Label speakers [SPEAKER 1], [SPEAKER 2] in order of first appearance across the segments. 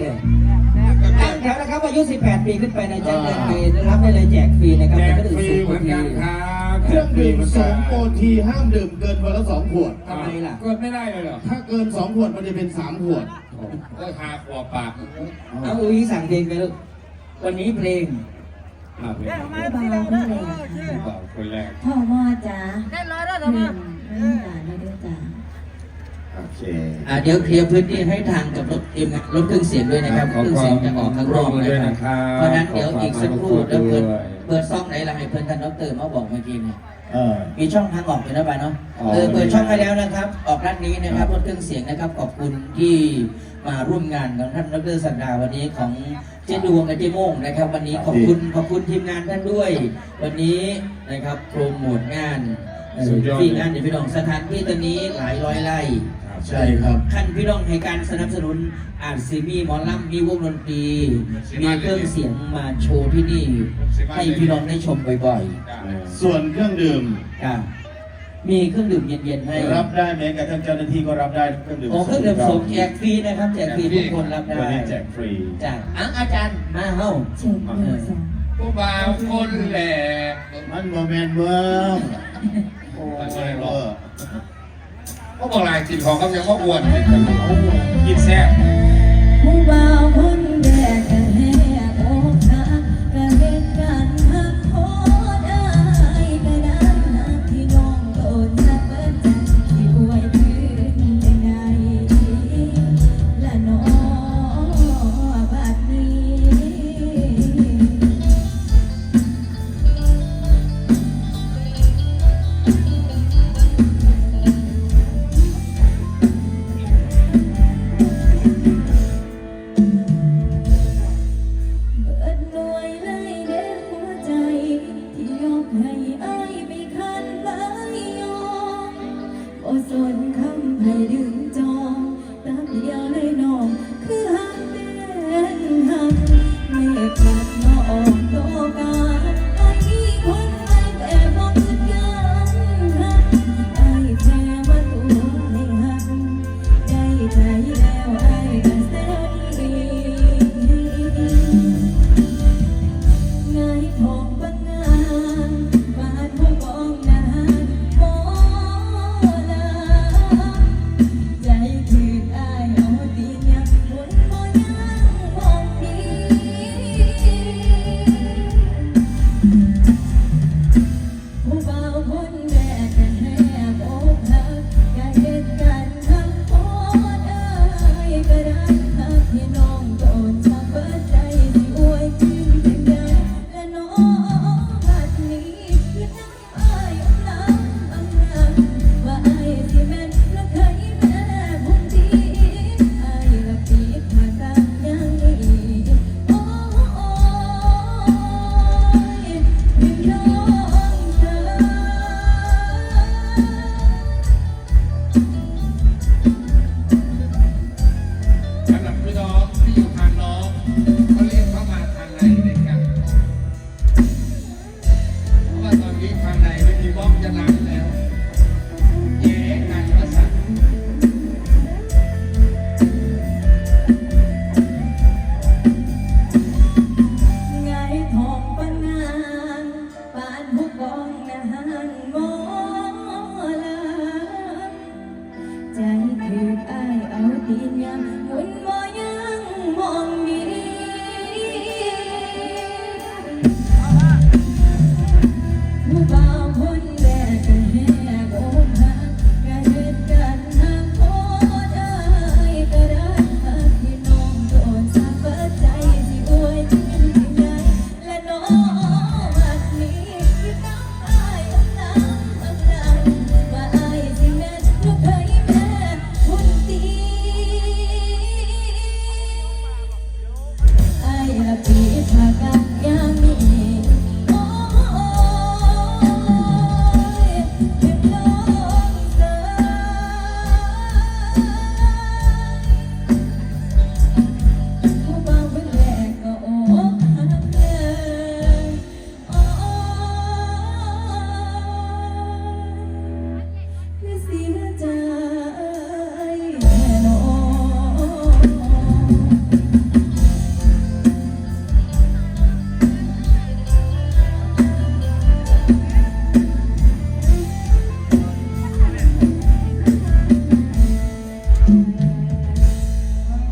[SPEAKER 1] เลยแล้วนะครับอายุ 18 ปีขึ้นไปนะแจ้งเดือนปีรับได้เลยแจกฟรีนะครับ
[SPEAKER 2] แจก
[SPEAKER 1] แต่ก็
[SPEAKER 2] ฟรี
[SPEAKER 1] สูง
[SPEAKER 2] เหมือนกันครับ
[SPEAKER 3] เครื่องดื่มสองโอทีห้ามดื่มเกินวันละสองขวด
[SPEAKER 1] ทำไมล่ะ
[SPEAKER 2] กดไม่ได้เลยเหรอ
[SPEAKER 3] ถ้าเกินสองขวดมันจะเป็นสามขวด
[SPEAKER 2] ก็หาขวบปาก
[SPEAKER 1] เอาอุ้ยสั่งเพลงไปลูกวันนี้เพลง
[SPEAKER 2] อ่าเป็น
[SPEAKER 4] เบาขึ้นเลยค่ะ
[SPEAKER 2] เบาคนแรก
[SPEAKER 4] พ่อพ่อจ๋าหนึ่งไม่ตาไม่ด้วยจ๋า
[SPEAKER 3] โอ เค
[SPEAKER 1] อ่าเดี๋ยวเคลียร์พื้นที่ให้ทางกับรถเอ็มรถเครื่องเสียงด้วยนะครับเครื่องเสียงจะออกข้างนอกนะครับเพราะฉะนั้นเดี๋ยวอีกสักครู่เดี๋ยวเปิดเปิดซ่องไหนล่ะให้เพื่อนท่านดรมาบอกเมื่อกี้เนี่ย
[SPEAKER 3] เออ
[SPEAKER 1] มีช่องทางออกอยู่นะบ้านเนาะ
[SPEAKER 3] อ๋อ
[SPEAKER 1] เออเปิดช่องให้แล้วนะครับ ออกด้านนี้นะครับรถเครื่องเสียงนะครับขอบคุณที่มาร่วมงานของท่านดรสันดาวันนี้ของเจ๊ดวงกับเจ๊โม่งนะครับ วันนี้ขอบคุณขอบคุณทีมงานท่านด้วย วันนี้นะครับโปรโมทงานเอ่อ
[SPEAKER 2] สุดยอด
[SPEAKER 1] ที่งานเดี๋ยวพี่น้องสถานที่ตอนนี้หลายร้อยไร่
[SPEAKER 3] ใช่ครับ
[SPEAKER 1] ขั้นพี่น้องให้การสนับสนุนอาจซีมีหมอลำมีวงดนตรีมีเครื่องเสียงมาโชว์ที่นี่ ให้พี่น้องได้ชมบ่อย
[SPEAKER 3] ส่วนเครื่องดื่ม
[SPEAKER 1] ๆอะมีเครื่องดื่มเย็นๆให้
[SPEAKER 3] รับได้แม้กระทั่งเจ้าหน้าที่ก็รับได้เครื่องดื่ม
[SPEAKER 1] โอ้เครื่องดื่มสมแจกฟรีนะครับแจกฟรีทุกคนรับได้
[SPEAKER 3] วันนี้แจกฟรี
[SPEAKER 1] จ้ะอะอาจารย์มาเฮ้า
[SPEAKER 4] เชิญหนึ่งสอง
[SPEAKER 2] ผู้บ่าวคนแรก
[SPEAKER 3] มันโมเมนต์เมืองโอ้
[SPEAKER 2] มันไม่ได้หร
[SPEAKER 3] เอ
[SPEAKER 2] อก
[SPEAKER 3] อ
[SPEAKER 2] เขาบอกลายกินของเขายังว่าอ้วนกินแซ่บ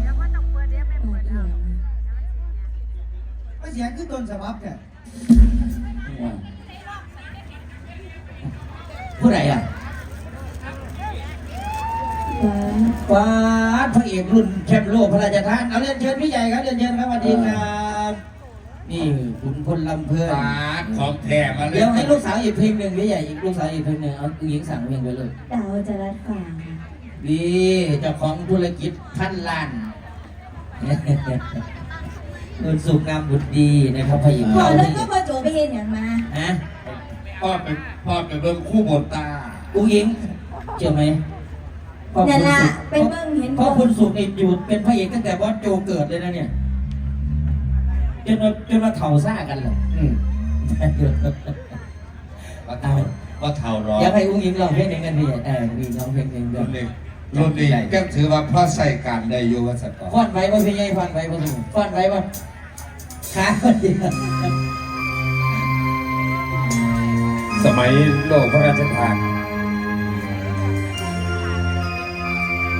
[SPEAKER 4] แล้วมันต้เปิเดี๋ยวไม่เปิดเอไม่
[SPEAKER 3] เสี
[SPEAKER 5] คือต้นฉบับแก
[SPEAKER 1] ผู้ใดอะ
[SPEAKER 4] ป้า
[SPEAKER 1] พระเอกรุ่นแชมป์โลกพระราชทานเอาเรียนเชิญพี่ใหญ่ครับเรียนเชิญครับสวัสดีครับ นี่คุณพลลำเพลิน
[SPEAKER 2] ปาของแถมมาเลย
[SPEAKER 1] เดี๋ยวให้ลูกสาวอีกเพลงหนึ่งพี่ใหญ่อีกลูกสาวอีกเพลงหนึ่งเอาหญิงสั่งเพลงไปเลย
[SPEAKER 4] ดาวจรัสฟ้า
[SPEAKER 1] ดีเจ้าของธุรกิจพันล้านเงินสุขงามบุตรดีนะครับพระเอก
[SPEAKER 4] พอ
[SPEAKER 1] เรา
[SPEAKER 4] แล้วก็พอโจไปเห็นอย่างมา
[SPEAKER 1] ฮะ
[SPEAKER 2] พ่อไปพ่อไปเบิ่งคู่บนตา
[SPEAKER 1] อุ้งยิงเชื่อไหมพ่อ
[SPEAKER 4] นั่น
[SPEAKER 1] คุณ
[SPEAKER 4] ล่ะ
[SPEAKER 1] สุข
[SPEAKER 4] เป็นเบิ่งเห็น
[SPEAKER 1] พ่อคุณสุขนี่อยู่เป็นพระเอกตั้งแต่บอสโจเกิดเลยนะเนี่ยจนมาจนมาเถ่าซ่ากันเลย
[SPEAKER 2] อืมว่าเท่าว่าเท่ารอ
[SPEAKER 1] อยากให้อุ้งยิงร้องเพลงหนึ่งกันพี่เออมีร้องเพลงหนึ่งด้ว
[SPEAKER 2] รุ่
[SPEAKER 1] ย
[SPEAKER 2] นนี้ รุ่นนี้ก็ถือว่าพระใส่การได้อยู่ว่าสักก่อน
[SPEAKER 1] ฟ้อนไว้ว่าพี่ใหญ่ฟ้อนไว้ว่าพี่ฟ้อนไว้ว่าขาเดียว
[SPEAKER 6] สมัยโลกพระราชทาน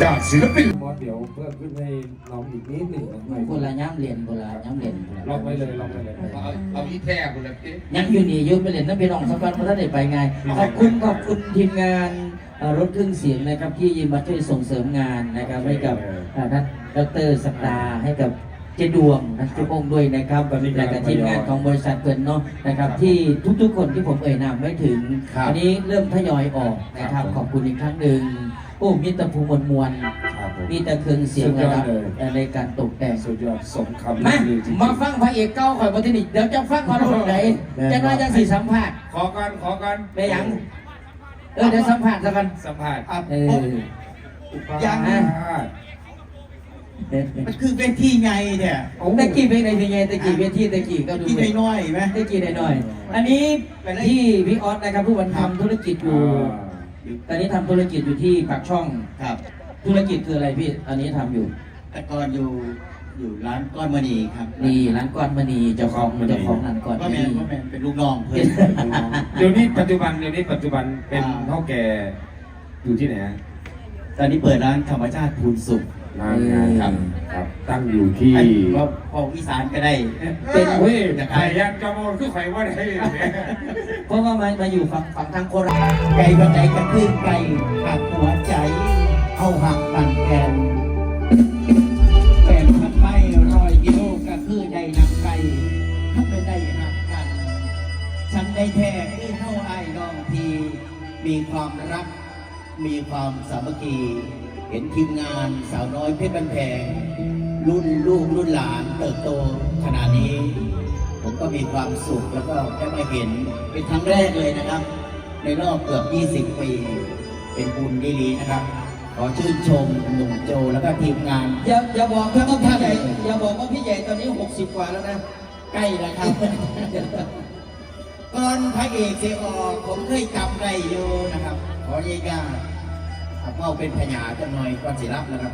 [SPEAKER 2] จากศิลปิน
[SPEAKER 6] มอสเดี๋ยวเพิ่มขึ้นให้น้องอีกนิดหนึ่งนะ
[SPEAKER 1] คนละย้ำเหรียญคนละย้ำเหรียญ
[SPEAKER 6] ล็อกไว้เลยล็อกไว้เลย
[SPEAKER 2] เอาเอาอีแท้คุณละพี่
[SPEAKER 1] ยังอยู่นี่อยุ่ไปเหรียญนั่นเป็นรองสักวันเพราะท่านได้ไปไงขอบคุณขอบคุณทีมงานเอ่อ รถเครื่องเสียงนะครับที่มาช่วยส่งเสริมงานนะครับให้กับเอ่อท่านดรสักดาให้กับเจดวงนะเจองค์ด้วยนะครับและกับทีมงานของบริษัทเปิดเนาะนะครับ ที่ทุกๆคนที่ผมเอ่ยนามไม่ถึงอันนี้เริ่มทยอยออกนะครับขอบคุณอีกครั้งหนึ่งโอ้มีแตะภูมวลมวล
[SPEAKER 6] ครับผม
[SPEAKER 1] มีแต่เครื่องเสียงระดับ
[SPEAKER 6] สุดยอดเลย
[SPEAKER 1] ในการตกแต่ง
[SPEAKER 6] สุดยอดสมคำ
[SPEAKER 1] มา
[SPEAKER 6] ลือจริงๆ
[SPEAKER 1] มาฟังพระเอกเก้าข่อยมาที่นี่เดี๋ยวจะฟังมารุ่นไหน
[SPEAKER 6] แน่นอน
[SPEAKER 1] จะว่าจะสีสัมภาษณ์
[SPEAKER 2] ขอกันขอกัน
[SPEAKER 1] ไปยัง เออเดี๋ยวสัมภาษณ์สักกัน
[SPEAKER 2] สัมภาษณ์
[SPEAKER 5] อะ
[SPEAKER 1] เอ
[SPEAKER 5] โอ๊ะ
[SPEAKER 1] อ
[SPEAKER 5] ยัง
[SPEAKER 1] นะ
[SPEAKER 5] มันคือเป็นที่ไงเนี่ย
[SPEAKER 1] ตะกี้เป็นไงเป็นไงตะกี้เวทีตะกี้ก็ดู
[SPEAKER 5] ที่น้อยๆไหม
[SPEAKER 1] ตะกี้หน่อยๆอันนี้ที่พี่ออสนะครับผู้บรรทำธุรกิจอยู่ ตอนนี้ทำธุรกิจอยู่ที่ปากช่อง
[SPEAKER 5] ครับ
[SPEAKER 1] ธุรกิจคืออะไรพี่อันนี้ทำอยู่
[SPEAKER 5] แต่ก่อนอยู่ อยู่ร้านก้อนมณีครับ
[SPEAKER 1] นี่ร้านก้อนมณีเจ้าของเจ้าของร้านก้อน
[SPEAKER 5] ก็
[SPEAKER 1] ม
[SPEAKER 5] แม
[SPEAKER 1] ณี
[SPEAKER 5] นก็แมนเป็นลูกน้องเพื่อน
[SPEAKER 6] เดี๋ยวนี้ปัจจุบันเดี๋ยวนี้ปัจจุบันเป็น
[SPEAKER 5] อ่า
[SPEAKER 6] เท่าแก่อยู่ที่ไหนฮะ
[SPEAKER 5] ตอนนี้เปิดร้านธรรมชาติภูนสุข
[SPEAKER 6] งานงานครับ ครับ ตั้งอยู่ที่
[SPEAKER 5] ไอ้ก็พออีสานก็ได้
[SPEAKER 6] เป็นเว้ย
[SPEAKER 5] นะค
[SPEAKER 2] ไข่
[SPEAKER 5] รับ
[SPEAKER 2] ยันกระโมนคือไข่ว่าได้เนี่ย
[SPEAKER 1] เพราะว่ามามาอยู่ฝั่งฝั่งทางโคราช
[SPEAKER 5] ไก่บันไดกระตื้นไก่หักหัวใจ เอาหักปั่นแก มีความสามัคคี เห็นทีมงานสาวน้อยเพชรบันแพงรุ่นลูกรุ่นหลานเติบโตขนาดนี้ ผมก็มีความสุขแล้วก็ได้มาเห็นเป็นครั้งแรกเลยนะครับ ในรอบเกือบ 20 ปี เป็นบุญดีๆนะครับ ขอชื่นชมหนุ่มโจแล้วก็ทีมงาน
[SPEAKER 1] อย่าอย่าบอกนะว่าพี่ใหญ่อย่าบอกว่าพี่ใหญ่ตอนนี้ 60 กว่าแล้วนะ
[SPEAKER 5] ใกล้แล้วครับ ก่อนพระเอกเสียออกผมเคยจำได้อยู่นะครับ ขออนุญาตเอาเป็นพญาจะหน่อยก่อนสิรับนะครับ